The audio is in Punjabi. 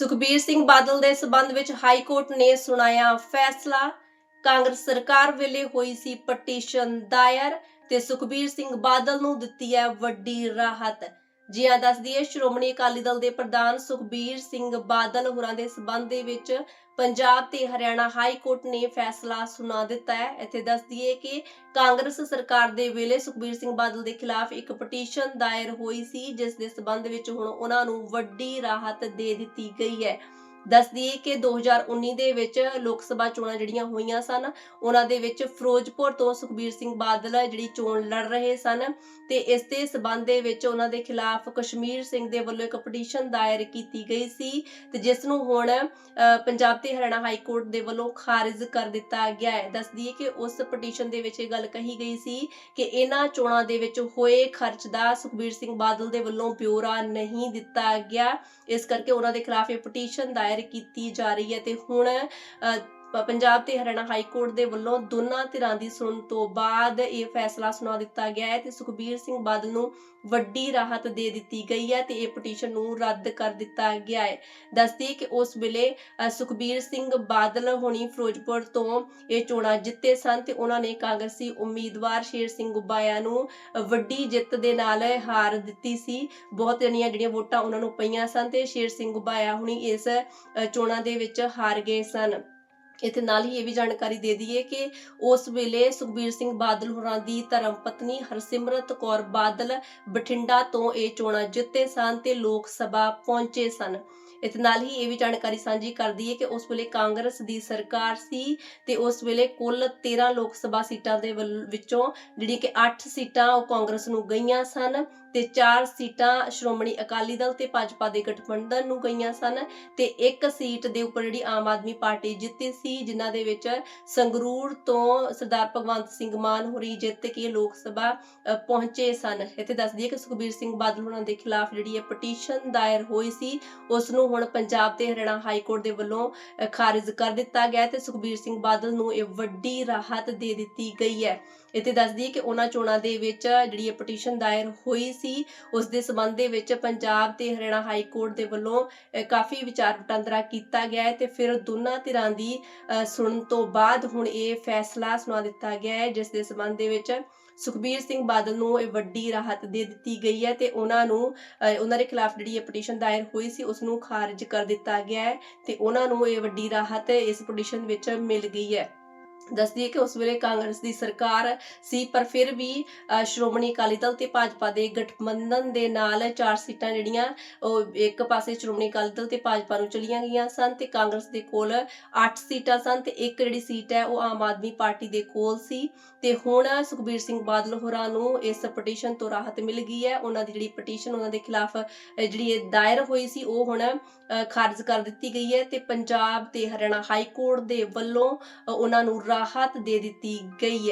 ਸੁਖਬੀਰ ਸਿੰਘ ਬਾਦਲ ਦੇ ਸਬੰਧ ਵਿੱਚ ਹਾਈ ਕੋਰਟ ਨੇ ਸੁਣਾਇਆ ਫੈਸਲਾ। ਕਾਂਗਰਸ ਸਰਕਾਰ ਵੇਲੇ ਹੋਈ ਸੀ ਪਟੀਸ਼ਨ ਦਾਇਰ ਤੇ ਸੁਖਬੀਰ ਸਿੰਘ ਬਾਦਲ ਨੂੰ ਦਿੱਤੀ ਹੈ ਵੱਡੀ ਰਾਹਤ। ਜੀ ਆ ਦੱਸ ਦਈਏ ਸ਼੍ਰੋਮਣੀ ਅਕਾਲੀ ਦਲ ਦੇ ਪ੍ਰਧਾਨ ਸੁਖਬੀਰ ਸਿੰਘ ਬਾਦਲ ਹੋਰਾਂ ਦੇ ਸਬੰਧ ਦੇ ਵਿੱਚ ਪੰਜਾਬ ਤੇ ਹਰਿਆਣਾ ਹਾਈ ਕੋਰਟ ਨੇ ਫੈਸਲਾ ਸੁਣਾ ਦਿੱਤਾ ਹੈ। ਇੱਥੇ ਦੱਸ ਦਈਏ ਕਿ ਕਾਂਗਰਸ ਸਰਕਾਰ ਦੇ ਵੇਲੇ ਸੁਖਬੀਰ ਸਿੰਘ ਬਾਦਲ ਦੇ ਖਿਲਾਫ ਇੱਕ ਪਟੀਸ਼ਨ ਦਾਇਰ ਹੋਈ ਸੀ, ਜਿਸ ਦੇ ਸਬੰਧ ਵਿੱਚ ਹੁਣ ਉਹਨਾਂ ਨੂੰ ਵੱਡੀ ਰਾਹਤ ਦੇ ਦਿੱਤੀ ਗਈ ਹੈ। ਦੱਸ ਦਈਏ ਕਿ 2019 ਦੇ ਵਿੱਚ ਲੋਕ ਸਭਾ ਚੋਣਾਂ ਜਿਹੜੀਆਂ ਹੋਈਆਂ ਸਨ, ਉਹਨਾਂ ਦੇ ਵਿੱਚ ਫਿਰੋਜ਼ਪੁਰ ਤੋਂ ਸੁਖਬੀਰ ਸਿੰਘ ਬਾਦਲ ਜਿਹੜੀ ਚੋਣ ਲੜ ਰਹੇ ਸਨ ਤੇ ਇਸ ਦੇ ਸਬੰਧ ਦੇ ਵਿੱਚ ਉਹਨਾਂ ਦੇ ਖਿਲਾਫ ਕਸ਼ਮੀਰ ਸਿੰਘ ਦੇ ਵੱਲੋਂ ਇੱਕ ਪਟੀਸ਼ਨ ਦਾਇਰ ਕੀਤੀ ਗਈ ਸੀ ਤੇ ਜਿਸ ਨੂੰ ਹੁਣ ਪੰਜਾਬ ਤੇ ਹਰਿਆਣਾ ਹਾਈ ਕੋਰਟ ਦੇ ਵੱਲੋਂ ਖਾਰਜ ਕਰ ਦਿੱਤਾ ਗਿਆ ਹੈ। ਦੱਸ ਦਈਏ ਕਿ ਉਸ ਪਟੀਸ਼ਨ ਦੇ ਵਿੱਚ ਇਹ ਗੱਲ ਕਹੀ ਗਈ ਸੀ ਕਿ ਇਹਨਾਂ ਚੋਣਾਂ ਦੇ ਵਿੱਚ ਹੋਏ ਖਰਚ ਦਾ ਸੁਖਬੀਰ ਸਿੰਘ ਬਾਦਲ ਦੇ ਵੱਲੋਂ ਬਿਊਰਾ ਨਹੀਂ ਦਿੱਤਾ ਗਿਆ। ਇਸ ਕਰਕੇ ਉਹਨਾਂ ਦੇ ਖਿਲਾਫ ਇਹ ਪਟੀਸ਼ਨ ਦਾਇਰ ਕੀਤੀ ਜਾ ਰਹੀ ਹੈ ਤੇ ਹੁਣ ਅ, ਪੰਜਾਬ ਤੇ ਹਰਿਆਣਾ ਹਾਈ ਕੋਰਟ ਦੇ ਵੱਲੋਂ ਦੋਨਾਂ ਧਿਰਾਂ ਦੀ ਸੁਣਨ ਤੋਂ ਬਾਅਦ ਇਹ ਫੈਸਲਾ ਸੁਣਾ ਦਿੱਤਾ ਗਿਆ ਹੈ ਤੇ ਸੁਖਬੀਰ ਸਿੰਘ ਬਾਦਲ ਨੂੰ ਵੱਡੀ ਰਾਹਤ ਦੇ ਦਿੱਤੀ ਗਈ ਹੈ ਤੇ ਇਹ ਪਟੀਸ਼ਨ ਨੂੰ ਰੱਦ ਕਰ ਦਿੱਤਾ ਗਿਆ ਹੈ। ਦੱਸਦੀ ਕਿ ਉਸ ਵੇਲੇ ਸੁਖਬੀਰ ਸਿੰਘ ਬਾਦਲ ਹੋਣੀ ਫਿਰੋਜ਼ਪੁਰ ਤੋਂ ਇਹ ਚੋਣਾਂ ਜਿੱਤੇ ਸਨ ਤੇ ਉਹਨਾਂ ਨੇ ਕਾਂਗਰਸੀ ਉਮੀਦਵਾਰ ਸ਼ੇਰ ਸਿੰਘ ਗੁਬਾਇਆ ਨੂੰ ਵੱਡੀ ਜਿੱਤ ਦੇ ਨਾਲ ਹਾਰ ਦਿੱਤੀ ਸੀ। ਬਹੁਤ ਜਣੀਆਂ ਜਿਹੜੀਆਂ ਵੋਟਾਂ ਉਹਨਾਂ ਨੂੰ ਪਈਆਂ ਸਨ ਤੇ ਸ਼ੇਰ ਸਿੰਘ ਗੁਬਾਇਆ ਹੁਣੀ ਇਸ ਚੋਣਾਂ ਦੇ ਵਿੱਚ ਹਾਰ ਗਏ ਸਨ। ਇੱਥੇ ਨਾਲ ਹੀ ਇਹ ਵੀ ਜਾਣਕਾਰੀ ਦੇ ਦਈਏ ਕਿ ਉਸ ਵੇਲੇ ਸੁਖਬੀਰ ਸਿੰਘ ਬਾਦਲ ਹੋਰਾਂ ਦੀ ਧਰਮ ਪਤਨੀ ਹਰਸਿਮਰਤ ਕੌਰ ਬਾਦਲ ਬਠਿੰਡਾ ਤੋਂ ਇਹ ਚੋਣਾਂ ਜਿੱਤੇ ਸਨ ਤੇ ਲੋਕ ਸਭਾ ਪਹੁੰਚੇ ਸਨ। ਇਸ ਨਾਲ ਹੀ ਇਹ ਵੀ ਜਾਣਕਾਰੀ ਸਾਂਝੀ ਕਰਦੀ ਹੈ ਕਿ ਉਸ ਵੇਲੇ ਕਾਂਗਰਸ ਦੀ ਸਰਕਾਰ ਸੀ ਤੇ ਉਸ ਵੇਲੇ ਕੁੱਲ 13 ਲੋਕ ਸਭਾ ਸੀਟਾਂ ਦੇ ਵੱਲ- ਵਿੱਚੋਂ ਜਿਹੜੀ ਕਿ 8 ਸੀਟਾਂ ਉਹ ਕਾਂਗਰਸ ਨੂੰ ਗਈਆਂ ਸਨ। ਤੇ 4 ਸੀਟਾਂ ਸ਼੍ਰੋਮਣੀ ਅਕਾਲੀ ਦਲ ਤੇ ਭਾਜਪਾ ਦੇ ਗਠਬੰਧਨ ਨੂੰ ਗਈਆਂ ਸਨ ਤੇ ਇੱਕ ਸੀਟ ਦੇ ਉੱਪਰ ਜਿਹੜੀ ਆਮ ਆਦਮੀ ਪਾਰਟੀ ਜਿੱਤੀ ਸੀ, ਜਿਨ੍ਹਾਂ ਦੇ ਵਿੱਚ ਸੰਗਰੂਰ ਤੋਂ ਸਰਦਾਰ ਭਗਵੰਤ ਸਿੰਘ ਮਾਨ ਹੋਰੀ ਜਿੱਤ ਕੇ ਲੋਕ ਸਭਾ ਪਹੁੰਚੇ ਸਨ। ਇੱਥੇ ਦੱਸ ਦਈਏ ਕਿ ਸੁਖਬੀਰ ਸਿੰਘ ਬਾਦਲ ਹੋਰਾਂ ਦੇ ਖਿਲਾਫ ਜਿਹੜੀ ਇਹ ਪਟੀਸ਼ਨ ਦਾਇਰ ਹੋਈ ਸੀ, ਉਸ ਨੂੰ ਹੁਣ ਪੰਜਾਬ ਤੇ ਹਰਿਆਣਾ ਹਾਈ ਕੋਰਟ ਦੇ ਵੱਲੋਂ ਖਾਰਜ ਕਰ ਦਿੱਤਾ ਗਿਆ ਤੇ ਸੁਖਬੀਰ ਸਿੰਘ ਬਾਦਲ ਨੂੰ ਇਹ ਵੱਡੀ ਰਾਹਤ ਦੇ ਦਿੱਤੀ ਗਈ ਹੈ। ਇੱਥੇ ਦੱਸ ਦਈਏ ਕਿ ਉਹਨਾਂ ਚੋਣਾਂ ਦੇ ਵਿੱਚ ਜਿਹੜੀ ਪਟੀਸ਼ਨ ਦਾਇਰ ਹੋਈ ਸੀ। ਉਸ ਦੇ ਸਬੰਧ ਦੇ ਵਿੱਚ ਪੰਜਾਬ ਤੇ ਹਰਿਆਣਾ ਹਾਈ ਕੋਰਟ ਦੇ ਵੱਲੋਂ ਕਾਫੀ ਵਿਚਾਰ ਵਟਾਂਦਰਾ ਕੀਤਾ ਗਿਆ ਹੈ ਤੇ ਫਿਰ ਦੋਨਾਂ ਧਿਰਾਂ ਦੀ ਸੁਣਨ ਤੋਂ ਬਾਅਦ ਹੁਣ ਇਹ ਫੈਸਲਾ ਸੁਣਾ ਦਿੱਤਾ ਗਿਆ ਹੈ ਜਿਸ ਦੇ ਸਬੰਧ ਦੇ ਵਿੱਚ ਸੁਖਬੀਰ ਸਿੰਘ ਬਾਦਲ ਨੂੰ ਇਹ ਵੱਡੀ ਰਾਹਤ ਦੇ ਦਿੱਤੀ ਗਈ ਹੈ ਤੇ ਉਹਨਾਂ ਨੂੰ ਅ, ਉਹਨਾਂ ਦੇ ਖਿਲਾਫ ਜਿਹੜੀ ਇਹ ਪਟੀਸ਼ਨ ਦਾਇਰ ਹੋਈ ਸੀ ਉਸ ਨੂੰ ਖਾਰਜ ਕਰ ਦਿੱਤਾ ਗਿਆ ਹੈ ਤੇ ਉਹਨਾਂ ਨੂੰ ਇਹ ਵੱਡੀ ਰਾਹਤ ਇਸ ਪਟੀਸ਼ਨ ਵਿੱਚ ਮਿਲ ਗਈ ਹੈ। ਦੱਸਦੀ ਹੈ ਕਿ ਉਸ ਵੇਲੇ ਕਾਂਗਰਸ ਦੀ ਸਰਕਾਰ ਸੀ, ਪਰ ਫਿਰ ਵੀ ਸ਼੍ਰੋਮਣੀ ਅਕਾਲੀ ਦਲ ਤੇ ਭਾਜਪਾ ਦੇ ਗਠਬੰਧਨ ਦੇ ਨਾਲ ਚਾਰ ਸੀਟਾਂ ਜਿਹੜੀਆਂ, ਉਹ ਇੱਕ ਪਾਸੇ ਸ਼੍ਰੋਮਣੀ ਅਕਾਲੀ ਦਲ ਤੇ ਭਾਜਪਾ ਨੂੰ ਚਲੀਆਂ ਗਈਆਂ ਸਨ ਤੇ ਕਾਂਗਰਸ ਦੇ ਕੋਲ 8 ਸੀਟਾਂ ਸਨ ਤੇ ਇੱਕ ਜਿਹੜੀ ਸੀਟ ਹੈ, ਉਹ ਆਮ ਆਦਮੀ ਪਾਰਟੀ ਦੇ ਕੋਲ ਸੀ ਤੇ ਹੁਣ ਸੁਖਬੀਰ ਸਿੰਘ ਬਾਦਲ ਹੋਰਾਂ ਨੂੰ ਇਸ ਪਟੀਸ਼ਨ ਤੋਂ ਰਾਹਤ ਮਿਲ ਗਈ ਹੈ। ਉਹਨਾਂ ਦੀ ਜਿਹੜੀ ਪਟੀਸ਼ਨ, ਉਹਨਾਂ ਦੇ ਖਿਲਾਫ ਜਿਹੜੀ ਦਾਇਰ ਹੋਈ ਸੀ, ਉਹ ਹੁਣ ਖਾਰਜ ਕਰ ਦਿੱਤੀ ਗਈ ਹੈ ਤੇ ਪੰਜਾਬ ਤੇ ਹਰਿਆਣਾ ਹਾਈ ਕੋਰਟ ਦੇ ਵੱਲੋਂ ਉਹਨਾਂ ਨੂੰ ਰਾਹਤ ਦੇ ਦਿੱਤੀ ਗਈ ਹੈ।